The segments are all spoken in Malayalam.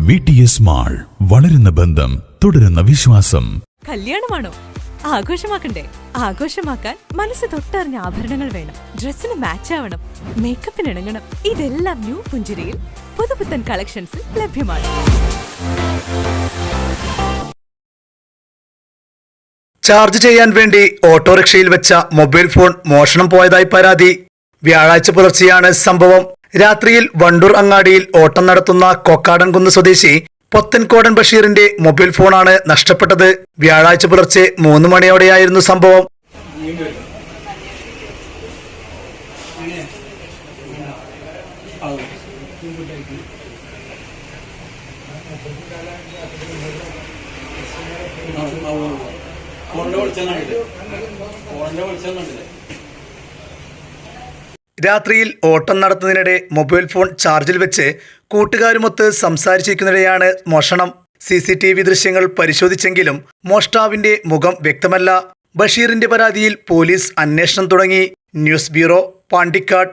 വി ടി എസ് മാൾ വളരുന്ന ബന്ധം തുടരുന്ന വിശ്വാസം. കല്യാണമാണോ? ആഘോഷമാക്കണ്ടേ? ആഘോഷമാക്കാൻ മനസ്സ് തൊട്ടറിഞ്ഞ ആഭരണങ്ങൾ വേണം. ഡ്രസ്സിന് മാച്ച് ആവണം. മേക്കപ്പിന് ഇണങ്ങണം. ഇതെല്ലാം ന്യൂ പുഞ്ചിരിയിൽ പുതുപുത്തൻ കളക്ഷൻസിൽ ലഭ്യമാണ്. ചാർജ് ചെയ്യാൻ വേണ്ടി ഓട്ടോറിക്ഷയിൽ വെച്ച മൊബൈൽ ഫോൺ മോഷണം പോയതായി പരാതി. വ്യാഴാഴ്ച പുലർച്ചെയാണ് സംഭവം. രാത്രിയിൽ വണ്ടൂർ അങ്ങാടിയിൽ ഓട്ടം നടത്തുന്ന കൊക്കാടൻകുന്ന് സ്വദേശി പൊത്തൻകോടൻ ബഷീറിന്റെ മൊബൈൽ ഫോണാണ് നഷ്ടപ്പെട്ടത്. വ്യാഴാഴ്ച പുലർച്ചെ മൂന്ന് മണിയോടെയായിരുന്നു സംഭവം. ഫോണിന്റെ വെളിച്ചം കണ്ടില്ലേ ഫോണിന്റെ വെളിച്ചം കണ്ടില്ലേ രാത്രിയിൽ ഓട്ടം നടത്തുന്നതിനിടെ മൊബൈൽ ഫോൺ ചാർജിൽ വെച്ച് കൂട്ടുകാരുമൊത്ത് സംസാരിച്ചിരിക്കുന്നതിടെയാണ് മോഷണം. സി സി ടി വി ദൃശ്യങ്ങൾ പരിശോധിച്ചെങ്കിലും മോഷ്ടാവിന്റെ മുഖം വ്യക്തമല്ല. ബഷീറിന്റെ പരാതിയിൽ പോലീസ് അന്വേഷണം തുടങ്ങി. News bureau Pandikkad.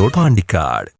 Road Pandikkad